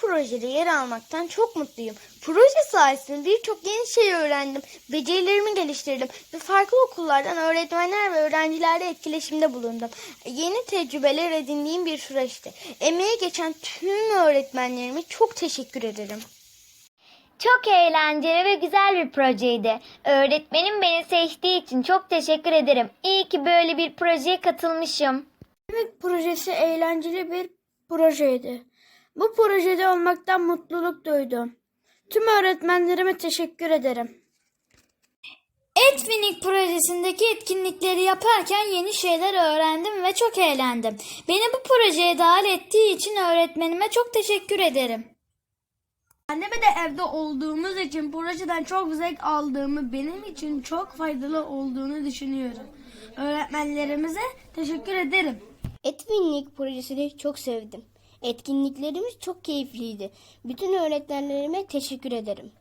projede yer almaktan çok mutluyum. Proje sayesinde birçok yeni şey öğrendim, becerilerimi geliştirdim ve farklı okullardan öğretmenler ve öğrencilerle etkileşimde bulundum. Yeni tecrübeler edindiğim bir süreçti. Emeği geçen tüm öğretmenlerime çok teşekkür ederim. Çok eğlenceli ve güzel bir projeydi. Öğretmenim beni seçtiği için çok teşekkür ederim. İyi ki böyle bir projeye katılmışım. Yemek projesi eğlenceli bir projeydi. Bu projede olmaktan mutluluk duydum. Tüm öğretmenlerime teşekkür ederim. Etkinlik projesindeki etkinlikleri yaparken yeni şeyler öğrendim ve çok eğlendim. Beni bu projeye dahil ettiği için öğretmenime çok teşekkür ederim. Anneme de evde olduğumuz için projeden çok zevk aldığımı benim için çok faydalı olduğunu düşünüyorum. Öğretmenlerimize teşekkür ederim. Etkinlik projesini çok sevdim. Etkinliklerimiz çok keyifliydi. Bütün öğretmenlerime teşekkür ederim.